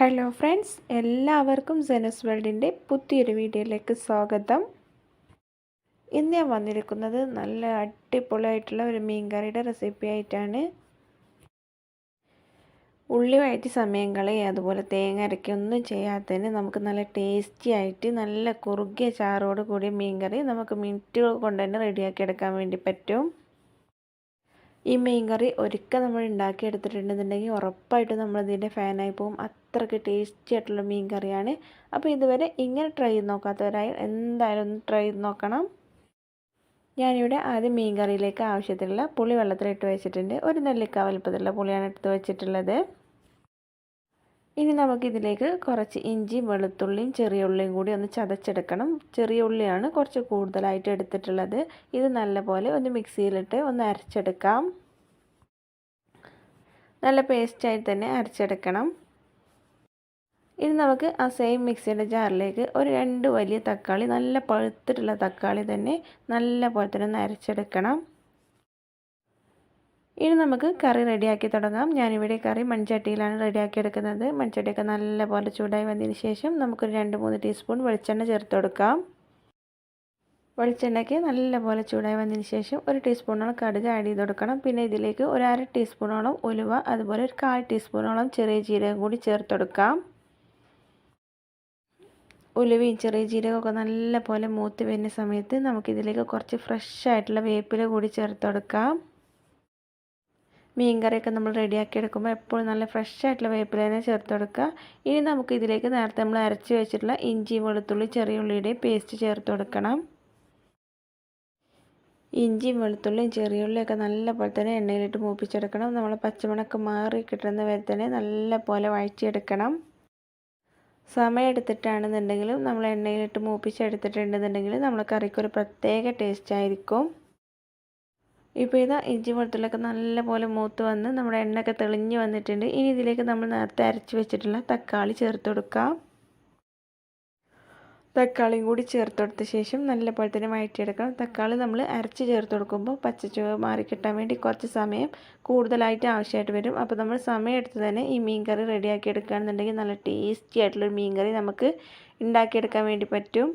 Hello friends എല്ലാവർക്കും സെനസ് വേൾഡിന്റെ പുതിയൊരു വീഡിയോയിലേക്ക് സ്വാഗതം. ഇന്ന് ഞാൻ വന്നിരിക്കുന്നത് നല്ല അടിപൊളിയായിട്ടുള്ള ഒരു മീൻ കറിയുടെ റെസിപ്പി ആയിട്ടാണ്. ഉള്ളി വഴറ്റി സമയങ്ങളെ അതുപോലെ തേങ്ങ അരക്കി ഒന്നും ചെയ്യാത്തതിന് നമുക്ക് നല്ല ടേസ്റ്റി ആയിട്ട് നല്ല കുറുകിയ ചാറോട് കൂടിയ മീൻ കറി നമുക്ക് മിനിറ്റുകൾ കൊണ്ട് തന്നെ റെഡിയാക്കി എടുക്കാൻ വേണ്ടി പറ്റും. ഈ മീൻ കറി ഒരിക്കൽ നമ്മൾ ഉണ്ടാക്കി എടുത്തിട്ടുണ്ടെന്നുണ്ടെങ്കിൽ ഉറപ്പായിട്ടും നമ്മൾ ഇതിന്റെ ഫാനായി പോകും അത്രയ്ക്ക് ടേസ്റ്റി ആയിട്ടുള്ള മീൻ കറിയാണ്. അപ്പോൾ ഇതുവരെ ഇങ്ങനെ ട്രൈ ചെയ്ത് നോക്കാത്തവരായി എന്തായാലും ഒന്ന് ട്രൈ ചെയ്ത് നോക്കണം. ഞാനിവിടെ ആദ്യം മീൻ കറിയിലേക്ക് ആവശ്യത്തിലുള്ള പുളി വെള്ളത്തിലിട്ട് വെച്ചിട്ടുണ്ട്. ഒരു നെല്ലിക്ക വലുപ്പത്തിലുള്ള പുളിയാണ് എടുത്ത് വെച്ചിട്ടുള്ളത്. ഇനി നമുക്കിതിലേക്ക് കുറച്ച് ഇഞ്ചിയും വെളുത്തുള്ളിയും ചെറിയ ഉള്ളിയും കൂടി ഒന്ന് ചതച്ചെടുക്കണം. ചെറിയ ഉള്ളിയാണ് കുറച്ച് കൂടുതലായിട്ട് എടുത്തിട്ടുള്ളത്. ഇത് നല്ലപോലെ ഒന്ന് മിക്സിയിലിട്ട് ഒന്ന് അരച്ചെടുക്കാം. നല്ല പേസ്റ്റായി തന്നെ അരച്ചെടുക്കണം. ഇനി നമുക്ക് ആ സെയിം മിക്സിയുടെ ജാറിലേക്ക് ഒരു രണ്ട് വലിയ തക്കാളി നല്ല പഴുത്തിട്ടുള്ള തക്കാളി തന്നെ നല്ല പോലെ തന്നെ നരച്ചെടുക്കണം. ഇനി നമുക്ക് കറി റെഡിയാക്കി തുടങ്ങാം. ഞാനിവിടെ കറി മൺചട്ടിയിലാണ് റെഡിയാക്കി എടുക്കുന്നത്. മൺചട്ടിയൊക്കെ നല്ല പോലെ ചൂടായി വന്നതിന് ശേഷം നമുക്കൊരു രണ്ട് മൂന്ന് ടീസ്പൂൺ വെളിച്ചെണ്ണ ചേർത്ത് കൊടുക്കാം. വെളിച്ചെണ്ണയ്ക്ക് നല്ല പോലെ ചൂടായി വന്നതിന് ശേഷം ഒരു ടീസ്പൂണോളം കടുക് ആഡ് ചെയ്ത് കൊടുക്കണം. പിന്നെ ഇതിലേക്ക് ഒരു അര ടീസ്പൂണോളം ഉലുവ അതുപോലെ ഒരു കാൽ ടീസ്പൂണോളം ചെറിയ ജീരകം കൂടി ചേർത്ത് കൊടുക്കാം. ഉലുവയും ചെറിയ ജീരകമൊക്കെ നല്ല പോലെ മൂത്ത് വരുന്ന സമയത്ത് നമുക്കിതിലേക്ക് കുറച്ച് ഫ്രഷ് ആയിട്ടുള്ള വേപ്പില കൂടി ചേർത്ത് കൊടുക്കാം. മീൻ കറിയൊക്കെ നമ്മൾ റെഡിയാക്കി എടുക്കുമ്പോൾ എപ്പോഴും നല്ല ഫ്രഷ് ആയിട്ടുള്ള വേപ്പില തന്നെ ചേർത്ത് കൊടുക്കുക. ഇനി നമുക്ക് ഇതിലേക്ക് നേരത്തെ നമ്മൾ അരച്ച് വെച്ചിട്ടുള്ള ഇഞ്ചി വെളുത്തുള്ളി ചെറിയ ഉള്ളിയുടെ പേസ്റ്റ് ചേർത്ത് കൊടുക്കണം. ഇഞ്ചിയും വെളുത്തുള്ളിയും ചെറിയുള്ളിയൊക്കെ നല്ല പോലെ തന്നെ എണ്ണയിലിട്ട് മൂപ്പിച്ചെടുക്കണം. നമ്മൾ പച്ചമണക്ക് മാറി കിട്ടുന്ന വരെ തന്നെ നല്ല പോലെ വഴറ്റിയെടുക്കണം. സമയം എടുത്തിട്ടാണെന്നുണ്ടെങ്കിലും നമ്മൾ എണ്ണയിലിട്ട് മൂപ്പിച്ചെടുത്തിട്ടുണ്ടെന്നുണ്ടെങ്കിൽ നമ്മൾ കറിക്ക് ഒരു പ്രത്യേക ടേസ്റ്റ് ആയിരിക്കും ഇപ്പോൾ ഇതാ ഇഞ്ചി വെളുത്തുള്ളിയൊക്കെ നല്ലപോലെ മൂത്ത് വന്ന് നമ്മുടെ എണ്ണയൊക്കെ തെളിഞ്ഞ് വന്നിട്ടുണ്ട്. ഇനി ഇതിലേക്ക് നമ്മൾ നേരത്തെ അരച്ച് വെച്ചിട്ടുള്ള തക്കാളി ചേർത്ത് കൊടുക്കാം. തക്കാളിയും കൂടി ചേർത്ത് കൊടുത്ത ശേഷം നല്ലപോലെ തന്നെ വഴറ്റിയെടുക്കണം. തക്കാളി നമ്മൾ അരച്ച് ചേർത്ത് കൊടുക്കുമ്പോൾ പച്ചച്ചുവ മാറി കിട്ടാൻ വേണ്ടി കുറച്ച് സമയം കൂടുതലായിട്ട് ആവശ്യമായിട്ട് വരും. അപ്പോൾ നമ്മൾ സമയം എടുത്ത് തന്നെ ഈ മീൻ കറി റെഡിയാക്കി എടുക്കുകയാണെന്നുണ്ടെങ്കിൽ നല്ല ടേസ്റ്റി ആയിട്ടുള്ളൊരു മീൻ കറി നമുക്ക് ഉണ്ടാക്കിയെടുക്കാൻ വേണ്ടി പറ്റും.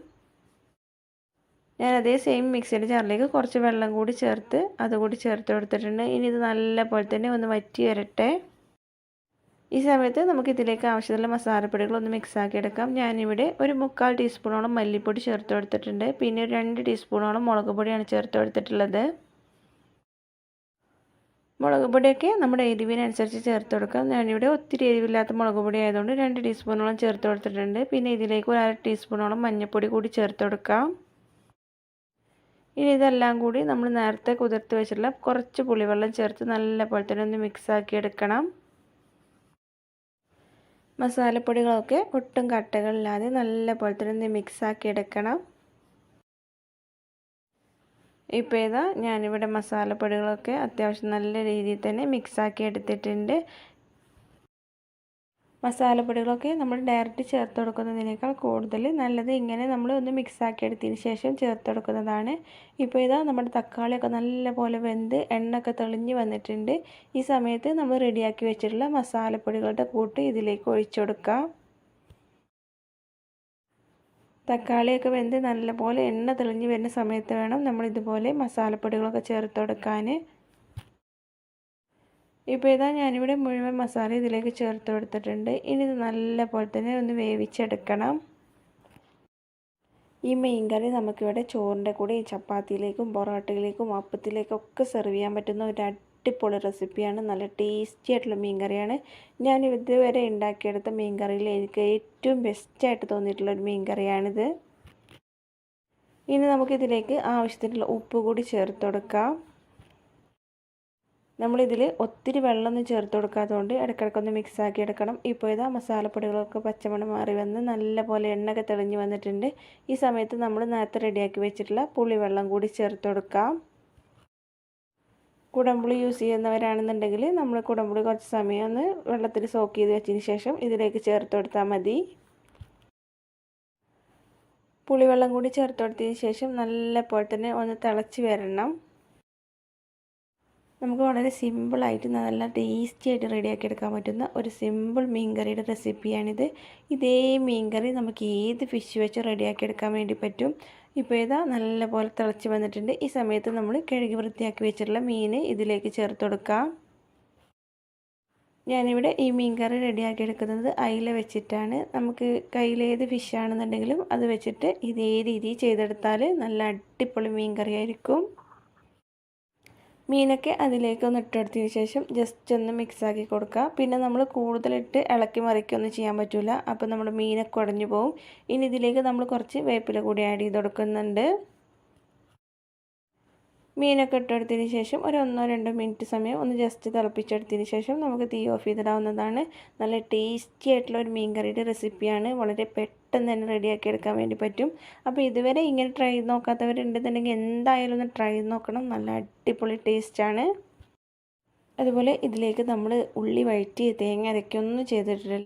ഞാൻ അതേ സെയിം മിക്സിയുടെ ജാറിലേക്ക് കുറച്ച് വെള്ളം കൂടി ചേർത്ത് അതുകൂടി ചേർത്ത് കൊടുത്തിട്ടുണ്ട്. ഇനി ഇത് നല്ല പോലെ തന്നെ ഒന്ന് വറ്റി വരട്ടെ. ഈ സമയത്ത് നമുക്ക് ഇതിലേക്ക് ആവശ്യമുള്ള മസാലപ്പൊടികളൊന്ന് മിക്സാക്കി എടുക്കാം ഞാനിവിടെ ഒരു മുക്കാൽ ടീസ്പൂണോളം മല്ലിപ്പൊടി ചേർത്ത് കൊടുത്തിട്ടുണ്ട് പിന്നെ ഒരു രണ്ട് ടീസ്പൂണോളം മുളക് പൊടിയാണ് ചേർത്ത് കൊടുത്തിട്ടുള്ളത് മുളക് പൊടിയൊക്കെ നമ്മുടെ എരിവിനനുസരിച്ച് ചേർത്ത് കൊടുക്കാം ഞാനിവിടെ ഒത്തിരി എരിവില്ലാത്ത മുളക് പൊടി ആയതുകൊണ്ട് രണ്ട് ടീസ്പൂണോളം ചേർത്ത് കൊടുത്തിട്ടുണ്ട് പിന്നെ ഇതിലേക്ക് ഒരു അര ടീസ്പൂണോളം മഞ്ഞൾപ്പൊടി കൂടി ചേർത്ത് കൊടുക്കാം ഇനി ഇതെല്ലാം കൂടി നമ്മൾ നേരത്തെ കുതിർത്ത് വെച്ചിട്ടുള്ള കുറച്ച് പുളിവെള്ളം ചേർത്ത് നല്ല പോലെ തന്നെ ഒന്ന് മിക്സാക്കി എടുക്കണം മസാലപ്പൊടികളൊക്കെ ഒട്ടും കട്ടകളില്ലാതെ നല്ല പോലെ തന്നെ മിക്സാക്കി എടുക്കണം. ഇപ്പോൾ ഇതാ ഞാനിവിടെ മസാലപ്പൊടികളൊക്കെ അത്യാവശ്യം നല്ല രീതിയിൽ തന്നെ മിക്സാക്കി എടുത്തിട്ടുണ്ട്. മസാലപ്പൊടികളൊക്കെ നമ്മൾ ഡയറക്റ്റ് ചേർത്ത് കൊടുക്കുന്നതിനേക്കാൾ കൂടുതൽ നല്ലത് ഇങ്ങനെ നമ്മൾ ഒന്ന് മിക്സാക്കി എടുത്തതിന് ശേഷം ചേർത്ത് കൊടുക്കുന്നതാണ്. ഇപ്പോൾ ഇതാ നമ്മുടെ തക്കാളിയൊക്കെ നല്ലപോലെ വെന്ത് എണ്ണയൊക്കെ തെളിഞ്ഞ് വന്നിട്ടുണ്ട്. ഈ സമയത്ത് നമ്മൾ റെഡിയാക്കി വെച്ചിട്ടുള്ള മസാലപ്പൊടികളുടെ കൂട്ട് ഇതിലേക്ക് ഒഴിച്ചു കൊടുക്കാം. തക്കാളിയൊക്കെ വെന്ത് നല്ലപോലെ എണ്ണ തെളിഞ്ഞ് വരുന്ന സമയത്ത് വേണം നമ്മൾ ഇതുപോലെ മസാലപ്പൊടികളൊക്കെ ചേർത്ത് കൊടുക്കാൻ. ഇപ്പോൾ ഇതാ ഞാനിവിടെ മുഴുവൻ മസാല ഇതിലേക്ക് ചേർത്ത് കൊടുത്തിട്ടുണ്ട്. ഇനി ഇത് നല്ല പോലെ തന്നെ ഒന്ന് വേവിച്ചെടുക്കണം. ഈ മീൻ കറി നമുക്കിവിടെ ചോറിന്റെ കൂടെ ചപ്പാത്തിയിലേക്കും പൊറോട്ടയിലേക്കും അപ്പത്തിലേക്കും ഒക്കെ സെർവ് ചെയ്യാൻ പറ്റുന്ന ഒരു അടിപൊളി റെസിപ്പിയാണ് നല്ല ടേസ്റ്റി ആയിട്ടുള്ള മീൻ കറിയാണ്. ഞാൻ ഇതുവരെ ഉണ്ടാക്കിയെടുത്ത മീൻ കറിയിൽ എനിക്ക് ഏറ്റവും ബെസ്റ്റായിട്ട് തോന്നിയിട്ടുള്ള ഒരു മീൻ കറിയാണിത്. ഇനി നമുക്കിതിലേക്ക് ആവശ്യത്തിനുള്ള ഉപ്പ് കൂടി ചേർത്ത് കൊടുക്കാം. നമ്മളിതിൽ ഒത്തിരി വെള്ളമൊന്നും ചേർത്ത് കൊടുക്കാത്തതുകൊണ്ട് ഇടയ്ക്കിടയ്ക്കൊന്ന് മിക്സ് ആക്കി എടുക്കണം. ഇപ്പോൾ ഇതാ മസാലപ്പൊടികളൊക്കെ പച്ചമണം മാറി വന്ന് നല്ല പോലെ എണ്ണയൊക്കെ തെളിഞ്ഞ് വന്നിട്ടുണ്ട്. ഈ സമയത്ത് നമ്മൾ നേരത്തെ റെഡിയാക്കി വെച്ചിട്ടുള്ള പുളിവെള്ളം കൂടി ചേർത്ത് കൊടുക്കാം. കുടംപുളി യൂസ് ചെയ്യുന്നവരാണെന്നുണ്ടെങ്കിൽ നമ്മൾ കുടംപുളി കുറച്ച് സമയം ഒന്ന് വെള്ളത്തിൽ സോക്ക് ചെയ്ത് വെച്ചതിന് ശേഷം ഇതിലേക്ക് ചേർത്ത് കൊടുത്താൽ മതി. പുളിവെള്ളം കൂടി ചേർത്ത് കൊടുത്തതിന് ശേഷം നല്ലപോലെ തന്നെ ഒന്ന് തിളച്ച് വരണം. നമുക്ക് വളരെ സിമ്പിളായിട്ട് നല്ല ടേസ്റ്റി ആയിട്ട് റെഡിയാക്കി എടുക്കാൻ പറ്റുന്ന ഒരു സിമ്പിൾ മീൻ കറിയുടെ റെസിപ്പിയാണിത്. ഇതേ മീൻ കറി നമുക്ക് ഏത് ഫിഷ് വെച്ച് റെഡിയാക്കി എടുക്കാൻ വേണ്ടി പറ്റും? ഇപ്പോൾ ഇതാ നല്ലപോലെ തിളച്ച് വന്നിട്ടുണ്ട്. ഈ സമയത്ത് നമ്മൾ കഴുകി വൃത്തിയാക്കി വെച്ചിട്ടുള്ള മീൻ ഇതിലേക്ക് ചേർത്ത് കൊടുക്കാം. ഞാനിവിടെ ഈ മീൻ കറി റെഡിയാക്കി എടുക്കുന്നത് അയില വെച്ചിട്ടാണ്. നമുക്ക് കയ്യിലേത് ഫിഷാണെന്നുണ്ടെങ്കിലും അത് വെച്ചിട്ട് ഇതേ രീതിയിൽ ചെയ്തെടുത്താൽ നല്ല അടിപൊളി മീൻ കറി ആയിരിക്കും. മീനൊക്കെ അതിലേക്ക് ഒന്ന് ഇട്ടെടുത്തതിന് ശേഷം ജസ്റ്റ് ഒന്ന് മിക്സാക്കി കൊടുക്കുക പിന്നെ നമ്മൾ കൂടുതലിട്ട് ഇളക്കി മറിക്കൊന്നും ചെയ്യാൻ പറ്റില്ല അപ്പോൾ നമ്മുടെ മീനൊക്കെ ഉടഞ്ഞു പോകും ഇനി ഇതിലേക്ക് നമ്മൾ കുറച്ച് വേപ്പില കൂടി ആഡ് ചെയ്ത് കൊടുക്കുന്നുണ്ട്. മീനൊക്കെ ഇട്ടെടുത്തതിന് ശേഷം ഒരു ഒന്നോ രണ്ടോ മിനിറ്റ് സമയം ഒന്ന് ജസ്റ്റ് തിളപ്പിച്ചെടുത്തതിന് ശേഷം നമുക്ക് തീ ഓഫ് ചെയ്തിടാവുന്നതാണ്. നല്ല ടേസ്റ്റി ആയിട്ടുള്ള ഒരു മീൻ കറിയുടെ റെസിപ്പിയാണ് വളരെ പെട്ടെന്ന് തന്നെ റെഡിയാക്കി എടുക്കാൻ വേണ്ടി പറ്റും. അപ്പോൾ ഇതുവരെ ഇങ്ങനെ ട്രൈ ചെയ്ത് നോക്കാത്തവരുണ്ടെന്നുണ്ടെങ്കിൽ എന്തായാലും ഒന്ന് ട്രൈ ചെയ്ത് നോക്കണം. നല്ല അടിപൊളി ടേസ്റ്റാണ് അതുപോലെ ഇതിലേക്ക് നമ്മൾ ഉള്ളി വഴറ്റി തേങ്ങ അരയ്ക്കൊന്നും ചെയ്തിട്ടില്ല.